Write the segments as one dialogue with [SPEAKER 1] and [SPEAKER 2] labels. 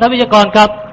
[SPEAKER 1] ท่านวิทยากรครับ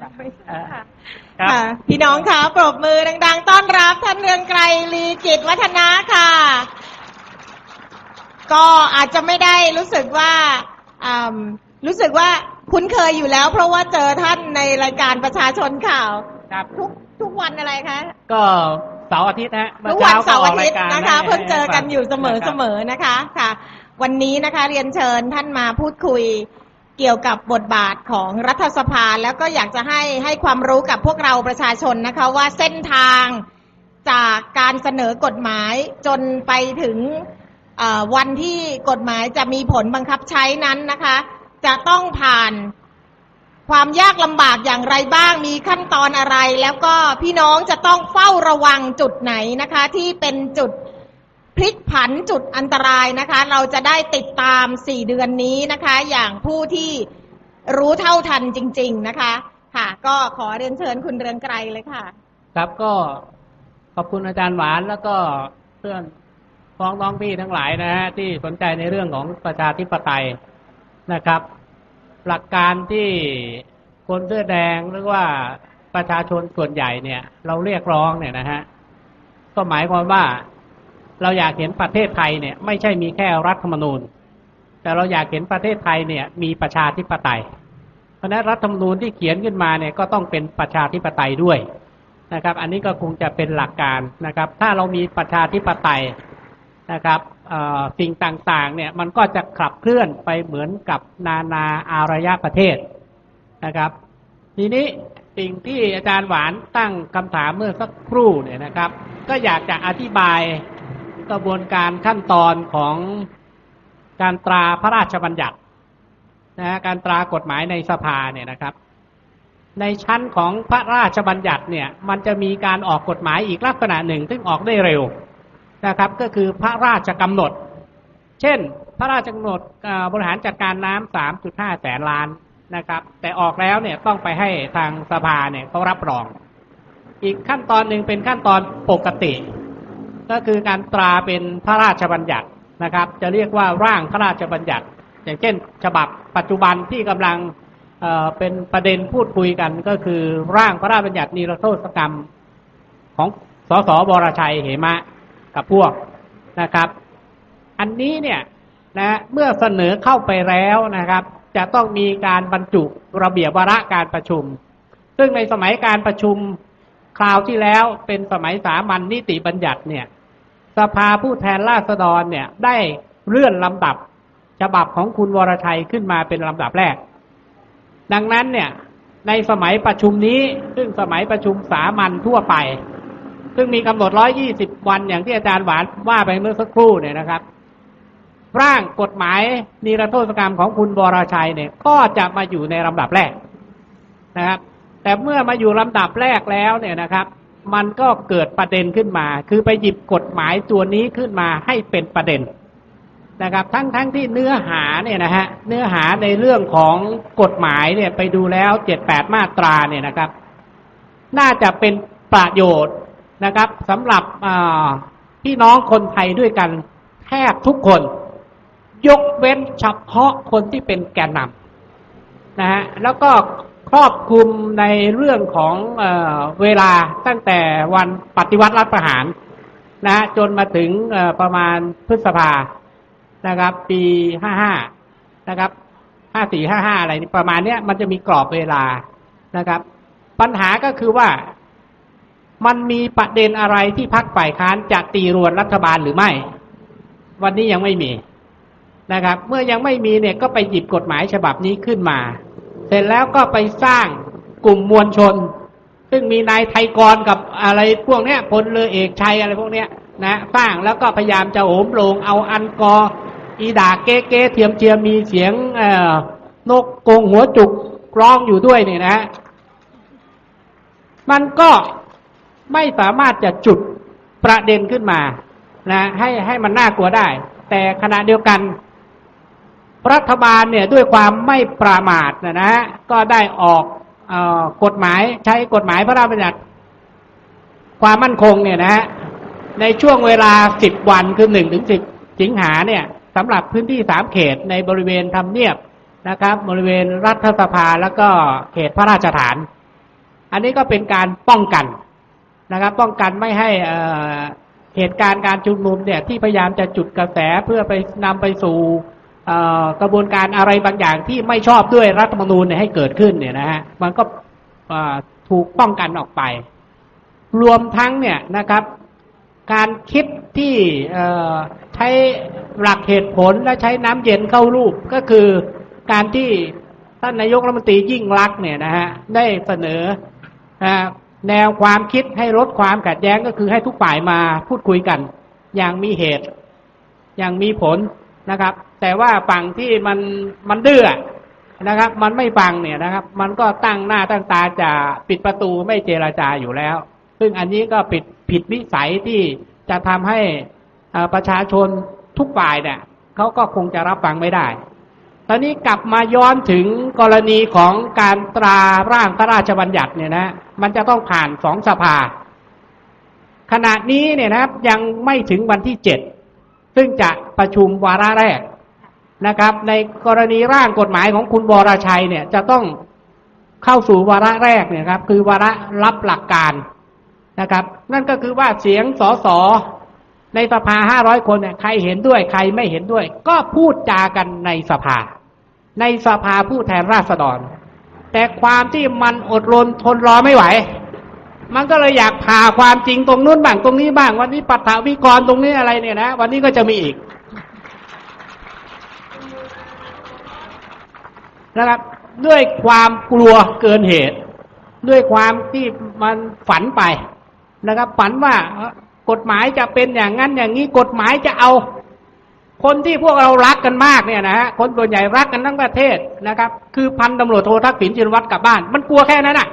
[SPEAKER 2] ค่ะ
[SPEAKER 1] ครับ
[SPEAKER 2] ค่ะพี่น้องคะปรบมือดัง ๆ ต้อนรับท่านเรืองไกรลีกิจวัฒนะค่ะ ก็อาจจะไม่ได้รู้สึกว่าอืมรู้สึกว่าคุ้นเคยอยู่แล้ว เพราะว่าเจอท่านในรายการประชาชนข่าว
[SPEAKER 1] ครับ
[SPEAKER 2] ทุกทุกวันอะไรคะ
[SPEAKER 1] ก็เสาร์อาทิตย์นะฮะมื่
[SPEAKER 2] ทุกวัน
[SPEAKER 1] ช้
[SPEAKER 2] เสาร์อาทิตย์
[SPEAKER 1] ก็ก
[SPEAKER 2] นะคะ
[SPEAKER 1] ให้
[SPEAKER 2] เพิ่งเจอกันอยู่เสมอ
[SPEAKER 1] นะครับ
[SPEAKER 2] เสมอนะคะค่ะ วันนี้นะคะเรียนเชิญท่านมาพูดคุย เกี่ยวกับบทบาทของรัฐสภา แล้วก็อยากจะให้ให้ความรู้กับพวกเราประชาชนนะคะว่าเส้นทางจากการเสนอกฎหมายจนไปถึงวันที่กฎหมายจะมีผลบังคับใช้นั้นนะคะ จะต้องผ่านความยากลำบากอย่างไรบ้าง มีขั้นตอนอะไร แล้วก็พี่น้องจะต้องเฝ้าระวังจุดไหนนะคะ ที่เป็นจุด พลิกผันจุดอันตรายนะคะ เราจะได้ติดตาม 4 เดือนนี้นะคะ อย่างผู้ที่รู้เท่าทันจริง ๆนะคะ ค่ะ ก็ขอเรียนเชิญคุณเรืองไกรเลยค่ะ
[SPEAKER 1] ครับก็ขอบคุณอาจารย์หวานแล้วก็เพื่อนพ้องน้องพี่ทั้งหลายนะฮะที่สนใจในเรื่องของประชาธิปไตยนะครับ หลักการที่คนเสื้อแดงหรือว่าประชาชนส่วนใหญ่เนี่ย เราเรียกร้องเนี่ยนะฮะก็หมายความว่า เราอยากเห็นประเทศไทยเนี่ย ไม่ใช่มีแค่รัฐธรรมนูญ แต่เราอยากเห็นประเทศไทยเนี่ย มีประชาธิปไตย เพราะนั้นรัฐธรรมนูญที่เขียนขึ้นมาเนี่ยก็ต้องเป็นประชาธิปไตยด้วยนะครับ อันนี้ก็คงจะเป็นหลักการนะครับ ถ้าเรามีประชาธิปไตยนะครับสิ่งต่างๆเนี่ยมันก็จะขับเคลื่อนไปเหมือนกับนานาอารยประเทศนะครับ ทีนี้สิ่งที่อาจารย์หวานตั้งคำถามเมื่อสักครู่เนี่ยนะครับ ก็อยากจะอธิบาย กระบวนการขั้นตอนของการตราพระราชบัญญัตินะการตรากฎหมายในสภาเนี่ยนะครับ ในชั้นของพระราชบัญญัติเนี่ย มันจะมีการออกกฎหมายอีกลักษณะหนึ่งซึ่งออกได้เร็วนะครับ ก็คือพระราชกำหนด เช่น พระราชกำหนดบริหารจัดการน้ำสามจุดห้าแสนล้านนะครับ แต่ออกแล้วเนี่ยต้องไปให้ทางสภาเนี่ยเขารับรอง อีกขั้นตอนหนึ่งเป็นขั้นตอนปกติ ก็คือการตราเป็นพระราชบัญญัตินะครับ จะเรียกว่าร่างพระราชบัญญัติ อย่างเช่น ฉบับปัจจุบันที่กำลังเป็นประเด็นพูดคุยกันก็คือร่างพระราชบัญญัตินิรโทษกรรมของสสวรชัยเหมะกับพวกนะครับ อันนี้เนี่ยนะเมื่อเสนอเข้าไปแล้วนะครับ จะต้องมีการบรรจุระเบียบวาระการประชุม ซึ่งในสมัยการประชุมคราวที่แล้วเป็นสมัยสามัญนิติบัญญัติเนี่ย สภาผู้แทนราษฎรเนี่ยได้เลื่อนลำดับ ฉบับของคุณวรชัยขึ้นมาเป็นลำดับแรก ดังนั้นเนี่ยในสมัยประชุมนี้ซึ่งสมัยประชุมสามัญทั่วไป ซึ่งมีกำหนด 120 วันอย่างที่อาจารย์หวานว่าไปเมื่อสักครู่เนี่ยนะครับ ร่างกฎหมายนิรโทษกรรมของคุณวรชัยเนี่ยก็จะมาอยู่ในลำดับแรกนะครับ แต่เมื่อมาอยู่ลำดับแรกแล้วเนี่ยนะครับ มันก็เกิดประเด็นขึ้นมา คือไปหยิบกฎหมายตัวนี้ขึ้นมาให้เป็นประเด็นนะครับ ทั้งทั้งที่เนื้อหาเนี่ยนะฮะ เนื้อหาในเรื่องของกฎหมายเนี่ยไปดูแล้วเจ็ดแปดมาตราเนี่ยนะครับ น่าจะเป็นประโยชน์นะครับสำหรับพี่น้องคนไทยด้วยกันแทบทุกคน ยกเว้นเฉพาะคนที่เป็นแกนนำนะฮะ แล้วก็ ครอบคลุมในเรื่องของเอเวลาตั้งแต่วันปฏิวัติรัฐประหารนะฮะจนมาถึงประมาณพฤษภานะครับ ปีห้าห้านะครับห้าสี่ห้าห้าอะไรประมาณเนี้ยมันจะมีกรอบเวลานะครับ ปัญหาก็คือว่ามันมีประเด็นอะไรที่พักฝ่ายค้านจะตีรวนรัฐบาลหรือไม่ วันนี้ยังไม่มีนะครับ เมื่อยังไม่มีเนี่ยก็ไปหยิบกฎหมายฉบับนี้ขึ้นมา เสร็จแล้วก็ไปสร้างกลุ่มมวลชน ซึ่งมีนายไทยกรกับอะไรพวกเนี้ยพลเรือเอกชัยอะไรพวกเนี้ยนะสร้างแล้วก็พยายามจะโหมโรงเอาอันกออีดาเก๊เก๊เทียมเทียมมีเสียงเอ่อนกกงหัวจุกร้องอยู่ด้วยเนี่ยนะ มันก็ไม่สามารถจะจุดประเด็นขึ้นมานะให้ให้มันน่ากลัวได้ แต่ขณะเดียวกัน รัฐบาลเนี่ยด้วยความไม่ประมาทนะนะก็ได้ออกออกฎหมายใช้กฎหมายพระราชบัญญัติความมั่นคงเนี่ยนะฮะในช่วงเวลาสิบวันคือหนึ่งถึงสิบสิงหาเนี่ยสำหรับพื้นที่สามเขตในบริเวณทำเนียบนะครับ บริเวณรัฐสภาแล้วก็เขตพระราชฐาน อันนี้ก็เป็นการป้องกันนะครับ ป้องกันไม่ให้เหตุการณ์การชุมนุมเนี่ยที่พยายามจะจุดกระแสเพื่อไปนำไปสู่ กระบวนการอะไรบางอย่างที่ไม่ชอบด้วยรัฐธรรมนูญให้เกิดขึ้นเนี่ยนะฮะมันก็ถูกป้องกันออกไป รวมทั้งเนี่ยนะครับ การคิดที่ใช้หลักเหตุผลและใช้น้ำเย็นเข้ารูปก็คือการที่ท่านนายกรัฐมนตรียิ่งรักเนี่ยนะฮะได้เสนออแนวความคิดให้ลดความขัดแย้งก็คือให้ทุกฝ่ายมาพูดคุยกัน อย่างมีเหตุ อย่างมีผลนะครับ แต่ว่าฝั่งที่มันมันดื้อนะครับ มันไม่ฟังเนี่ยนะครับ มันก็ตั้งหน้าตั้งตาจะปิดประตูไม่เจรจาอยู่แล้ว ซึ่งอันนี้ก็ผิดผิดวิสัยที่จะทำให้ประชาชนทุกฝ่ายเนี่ยเขาก็คงจะรับฟังไม่ได้ ตอนนี้กลับมาย้อนถึงกรณีของการตราร่างพระราชบัญญัติเนี่ยนะ มันจะต้องผ่านสองสภา ขณะนี้เนี่ยนะครับยังไม่ถึงวันที่เจ็ดซึ่งจะประชุมวาระแรก นะครับ ในกรณีร่างกฎหมายของคุณวรชัยเนี่ย จะต้องเข้าสู่วาระแรกเนี่ยครับ คือวาระรับหลักการนะครับ นั่นก็คือว่าเสียงสสในสภาห้าร้อยคนเนี่ยใครเห็นด้วยใครไม่เห็นด้วย ก็พูดจากันในสภา ในสภาผู้แทนราษฎร แต่ความที่มันอดรนทนรอไม่ไหว มันก็เลยอยากพาความจริงตรงนู้นบ้างตรงนี้บ้าง วันนี้ปัตถวิกรตรงนี้อะไรเนี่ยนะ วันนี้ก็จะมีอีก นะครับ ด้วยความกลัวเกินเหตุ ด้วยความที่มันฝันไปนะครับ ฝันว่ากฎหมายจะเป็นอย่างนั้นอย่างนี้กฎหมายจะเอา คนที่พวกเรารักกันมากเนี่ยนะฮะคนส่วนใหญ่รักกันทั้งประเทศนะครับ คือพันตำรวจโททักษิณชินวัตรกลับบ้าน มันกลัวแค่นั้นน่ะ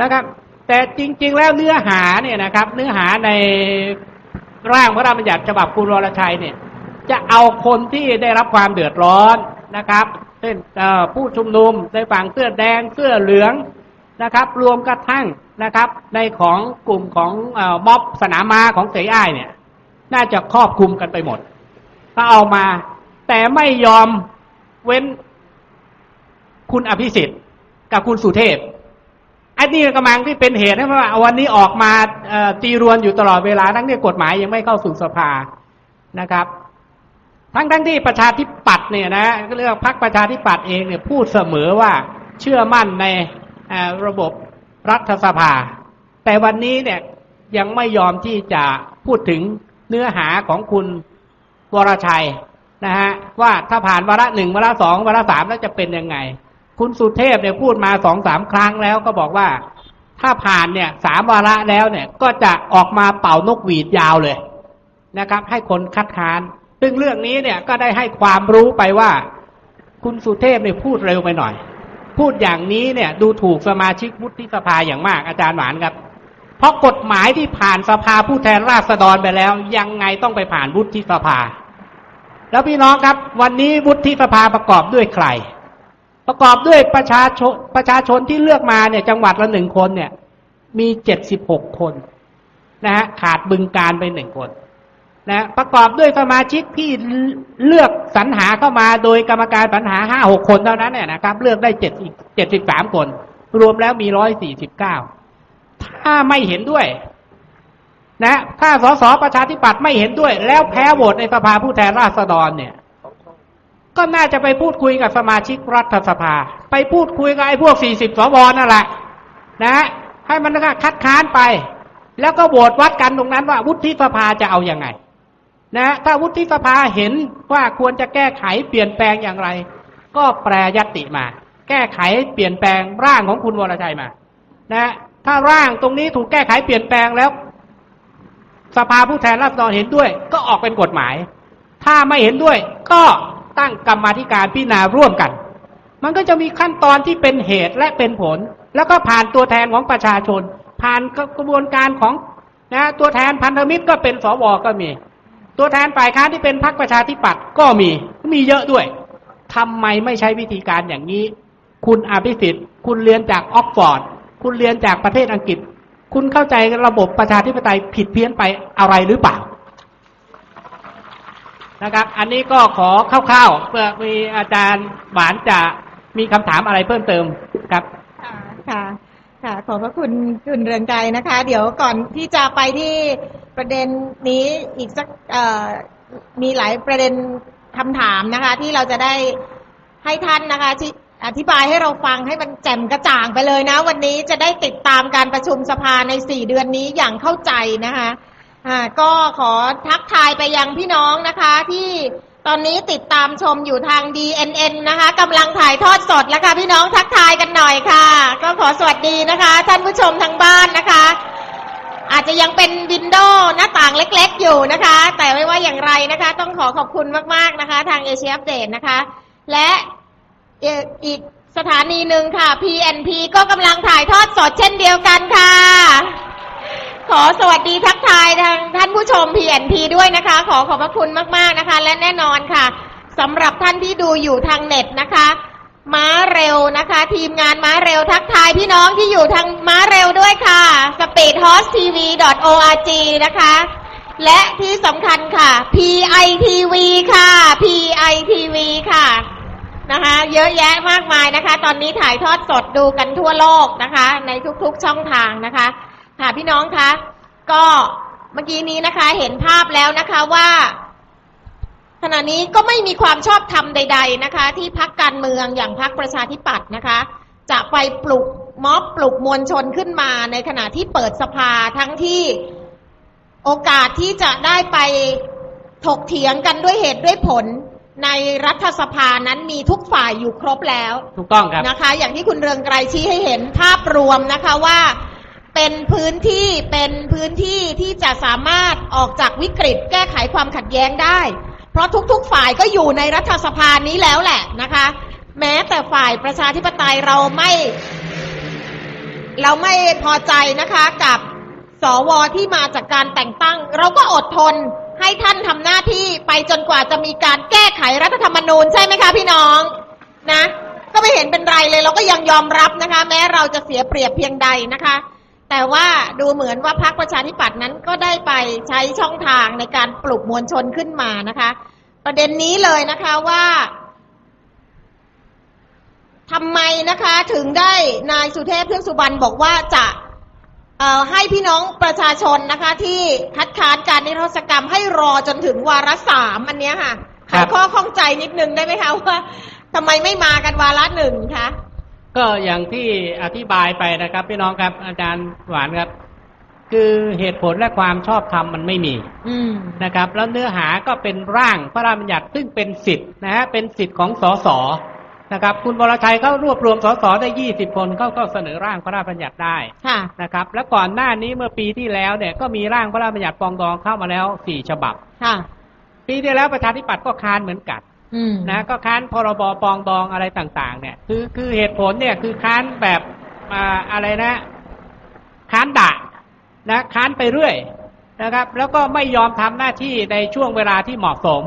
[SPEAKER 1] นะครับ แต่จริง ๆ แล้วเนื้อหาเนี่ยนะครับ เนื้อหาใน ร่างพระราชบัญญัติฉบับคุณวรชัยเนี่ยจะเอาคนที่ได้รับความเดือดร้อนนะครับเช่นผู้ชุมนุมในฝั่งเสื้อแดงเสื้อเหลืองนะครับ รวมกระทั่งนะครับ ในของกลุ่มของเอ่อม็อบสนามมาของเสยอ้ายเนี่ย น่าจะครอบคลุมกันไปหมดก็เอามา แต่ไม่ยอมเว้นคุณอภิสิทธิ์กับคุณสุเทพ อันนี้กำลังที่เป็นเหตุให้ว่าวันนี้ออกมาตีรวนอยู่ตลอดเวลาทั้งที่กฎหมายยังไม่เข้าสู่สภานะครับ ทั้งทั้งที่ประชาธิปัตย์เนี่ยนะก็เรียกว่าพรรคประชาธิปัตย์เองเนี่ยพูดเสมอว่าเชื่อมั่นในระบบรัฐสภา แต่วันนี้เนี่ยยังไม่ยอมที่จะพูดถึงเนื้อหาของคุณวรชัยนะฮะว่าถ้าผ่านวาระหนึ่งวาระสองวาระสามแล้วจะเป็นยังไง คุณสุเทพเนี่ยพูดมาสองสามครั้งแล้วก็บอกว่า ถ้าผ่านเนี่ยสามวาระแล้วเนี่ยก็จะออกมาเป่านกหวีดยาวเลยนะครับ ให้คนคัดค้าน ซึ่งเรื่องนี้เนี่ยก็ได้ให้ความรู้ไปว่า คุณสุเทพเนี่ยพูดเร็วไปหน่อย พูดอย่างนี้เนี่ย ดูถูกสมาชิกวุฒิสภาอย่างมากอาจารย์หวานครับ เพราะกฎหมายที่ผ่านสภาผู้แทนราษฎรไปแล้ว ยังไงต้องไปผ่านวุฒิสภา แล้วพี่น้องครับ วันนี้วุฒิสภาประกอบด้วยใคร ประกอบด้วยประชาชนประชาชนที่เลือกมาเนี่ยจังหวัดละหนึ่งคนเนี่ย มีเจ็ดสิบหกคนนะฮะขาดบึงการไปหนึ่งคนนะประกอบด้วยสมาชิกที่เลือกสรรหาเข้ามาโดยกรรมการสรรหาห้าหกคนเท่านั้นเนี่ยนะครับ เลือกได้เจ็ดเจ็ดสิบสามคน รวมแล้วมีร้อยสี่สิบเก้าถ้าไม่เห็นด้วย นะ ถ้าสสประชาธิปัตย์ไม่เห็นด้วย แล้วแพ้โหวตในสภาผู้แทนราษฎรเนี่ย ก็น่าจะไปพูดคุยกับสมาชิกรัฐสภา ไปพูดคุยกับไอ้พวกสี่สิบสวนั่นแหละนะให้มันคัดค้านไป แล้วก็โหวตวัดกันตรงนั้นว่าวุฒิสภาจะเอาอยัางไง นะถ้าวุฒิสภาเห็นว่าควรจะแก้ไขเปลี่ยนแปลงอย่างไร ก็แปรยตติมา แก้ไขเปลี่ยนแปลงร่างของคุณวรชัยมา นะถ้าร่างตรงนี้ถูกแก้ไขเปลี่ยนแปลงแล้ว สภาผู้แทนราษฎรเห็นด้วย ก็ออกเป็นกฎหมาย ถ้าไม่เห็นด้วย ก็ ตั้งกรรมธิการพิจารณาร่วมกัน มันก็จะมีขั้นตอนที่เป็นเหตุและเป็นผล แล้วก็ผ่านตัวแทนของประชาชน ผ่านกระบวนการของนะตัวแทนพันธมิตรก็เป็นสวก็มี ตัวแทนฝ่ายค้านที่เป็นพรรคประชาธิปัตย์ก็มีมีเยอะด้วยทำไมไม่ใช้วิธีการอย่างนี้ คุณอภิสิทธิ์ คุณเรียนจากออกฟอร์ดคุณเรียนจากประเทศอังกฤษ คุณเข้าใจระบบประชาธิปไตยผิดเพี้ยนไปอะไรหรือเปล่า นะครับ อันนี้ก็ขอคร่าวๆเพื่อมีอาจารย์หวานจะมีคำถามอะไรเพิ่มเติมครับ
[SPEAKER 2] ค่ะค่ะขอบพระคุณคุณเรืองไกรนะคะ เดี๋ยวก่อนที่จะไปที่ประเด็นนี้อีกสักมีหลายประเด็นคำถามนะคะ ที่เราจะได้ให้ท่านนะคะที่อธิบายให้เราฟังให้มันแจ่มกระจ่างไปเลยนะ วันนี้จะได้ติดตามการประชุมสภาในสี่เดือนนี้อย่างเข้าใจนะคะ อ่าก็ขอทักทายไปยังพี่น้องนะคะ ที่ตอนนี้ติดตามชมอยู่ทาง DNN นะคะกำลังถ่ายทอดสดแล้วค่ะพี่น้องทักทายกันหน่อยค่ะ ก็ขอสวัสดีนะคะ ท่านผู้ชมทางบ้านนะคะ อาจจะยังเป็นวินโดว์หน้าต่างเล็กๆอยู่นะคะ แต่ไม่ว่าอย่างไรนะคะ ต้องขอขอบคุณมากๆนะคะ ทางเอเชียอัปเดตนะคะ และอีกสถานีหนึ่งค่ะ PNP ก็กำลังถ่ายทอดสดเช่นเดียวกันค่ะ ขอสวัสดีทักทายทางท่านผู้ชม PNP ด้วยนะคะ ขอขอบพระคุณมาก ๆ นะคะ และแน่นอนค่ะสำหรับท่านที่ดูอยู่ทางเน็ตนะคะ ม้าเร็วนะคะ ทีมงานม้าเร็วทักทายพี่น้องที่อยู่ทางม้าเร็วด้วยค่ะ speedhorsetv.org นะคะ และที่สำคัญค่ะ PITV ค่ะ PITV ค่ะนะคะเยอะแยะมากมายนะคะ ตอนนี้ถ่ายทอดสดดูกันทั่วโลกนะคะ ในทุกๆช่องทางนะคะ ค่ะพี่น้องคะ ก็เมื่อกี้นี้นะคะ เห็นภาพแล้วนะคะว่า ขณะนี้ก็ไม่มีความชอบธรรมใด ๆนะคะ ที่พักการเมืองอย่างพักประชาธิปัตย์นะคะ จะไปปลุกม็อบปลุกมวลชนขึ้นมาในขณะที่เปิดสภาทั้งที่โอกาสที่จะได้ไปถกเถียงกันด้วยเหตุด้วยผลในรัฐสภานั้นมีทุกฝ่ายอยู่ครบแล้ว
[SPEAKER 1] ถูกต้องครับ
[SPEAKER 2] นะคะ อย่างที่คุณเรืองไกรชี้ให้เห็นภาพรวมนะคะว่า เป็นพื้นที่เป็นพื้นที่ที่จะสามารถออกจากวิกฤตแก้ไขความขัดแย้งได้ เพราะทุกๆ ฝ่ายก็อยู่ในรัฐสภานี้แล้วแหละนะคะ แม้แต่ฝ่ายประชาธิปไตยเราไม่ เราไม่พอใจนะคะกับสวที่มาจากการแต่งตั้ง เราก็อดทนให้ท่านทำหน้าที่ไปจนกว่าจะมีการแก้ไขรัฐธรรมนูญใช่ไหมคะพี่น้องนะ ก็ไม่เห็นเป็นไรเลย เราก็ยังยอมรับนะคะ แม้เราจะเสียเปรียบเพียงใดนะคะ แต่ว่าดูเหมือนว่าพรรคประชาธิปัตย์นั้นก็ได้ไปใช้ช่องทางในการปลุกมวลชนขึ้นมานะคะ ประเด็นนี้เลยนะคะว่าทำไมนะคะถึงได้นายสุเทพเทือกสุบรรณบอกว่าจะให้พี่น้องประชาชนนะคะ ที่คัดค้านการนิรโทษกรรมให้รอจนถึงวาระสามอันเนี้ยค่ะไขข้อข้องใจนิดนึงได้ไหมคะว่าทำไมไม่มากันวาระหนึ่งคะ
[SPEAKER 1] ก็อย่างที่อธิบายไปนะครับ พี่น้องครับ อาจารย์หวานครับ คือเหตุผลและความชอบธรรมมันไม่มี
[SPEAKER 2] อืม
[SPEAKER 1] นะครับ แล้วเนื้อหาก็เป็นร่างพระราชบัญญัติซึ่งเป็นสิทธิ์นะฮะเป็นสิทธิ์ของสสนะครับคุณบรชัยเขารวบรวมสสได้ยี่สิบคนเขาก็เสนอร่างพระราชบัญญัติได้
[SPEAKER 2] ค่ะ
[SPEAKER 1] นะครับ แล้วก่อนหน้านี้เมื่อปีที่แล้วเนี่ยก็มีร่างพระราชบัญญัติปรองดองเข้ามาแล้วสี่ฉบับ
[SPEAKER 2] ค่ะ
[SPEAKER 1] ปีที่แล้วประชาธิปัตย์ก็ค้านเหมือนกัน
[SPEAKER 2] อืม
[SPEAKER 1] นะก็ค้านพรบปรองดองอะไรต่าง ๆ เนี่ย คือคือเหตุผลเนี่ยคือค้านแบบอ่าอะไรนะ ค้านด่านะค้านไปเรื่อยนะครับ แล้วก็ไม่ยอมทำหน้าที่ในช่วงเวลาที่เหมาะสม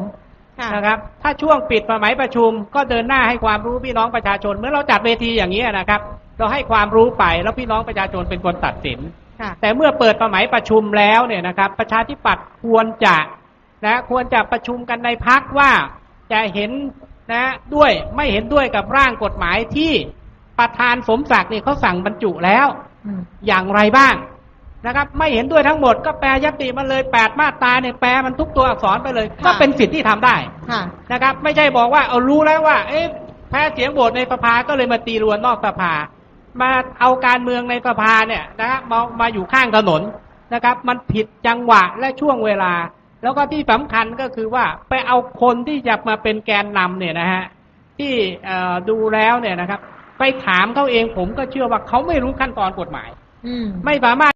[SPEAKER 2] ค่ะ
[SPEAKER 1] นะครับ ถ้าช่วงปิดสมัยประชุม ก็เดินหน้าให้ความรู้พี่น้องประชาชน เมื่อเราจัดเวทีอย่างนี้ยนะครับ เราให้ความรู้ไปแล้วพี่น้องประชาชนเป็นคนตัดสิน
[SPEAKER 2] ค่ะ
[SPEAKER 1] แต่เมื่อเปิดสมัยประชุมแล้วเนี่ยนะครับ ประชาธิปัตย์ควรจะนะควรจะประชุมกันในพักว่า จะเห็นนะด้วยไม่เห็นด้วยกับร่างกฎหมายที่ประธานสมศักดิ์เนี่ยเขาสั่งบรรจุแล้ว
[SPEAKER 2] อืม
[SPEAKER 1] อย่างไรบ้างนะครับ ไม่เห็นด้วยทั้งหมดก็แปลยติมันเลยแปดมาตราเนี่ยแปลมันทุกตัวอักษรไปเลย ก็เป็นสิทธิ์ที่ทำได้
[SPEAKER 2] ค่ะ
[SPEAKER 1] นะครับ ไม่ใช่บอกว่าเอารู้แล้วว่า เอ๊ะแพ้เสียงโหวตในสภาก็เลยมาตีรวนนอกสภา มาเอาการเมืองในสภาเนี่ยนะฮะมามาอยู่ข้างถนนนะครับ มันผิดจังหวะและช่วงเวลา แล้วก็ที่สำคัญก็คือว่าไปเอาคนที่จะมาเป็นแกนนำเนี่ยนะฮะที่เอ่อดูแล้วเนี่ยนะครับ ไปถามเขาเองผมก็เชื่อว่าเขาไม่รู้ขั้นตอนกฎหมาย
[SPEAKER 2] อืม
[SPEAKER 1] ไม่สามารถ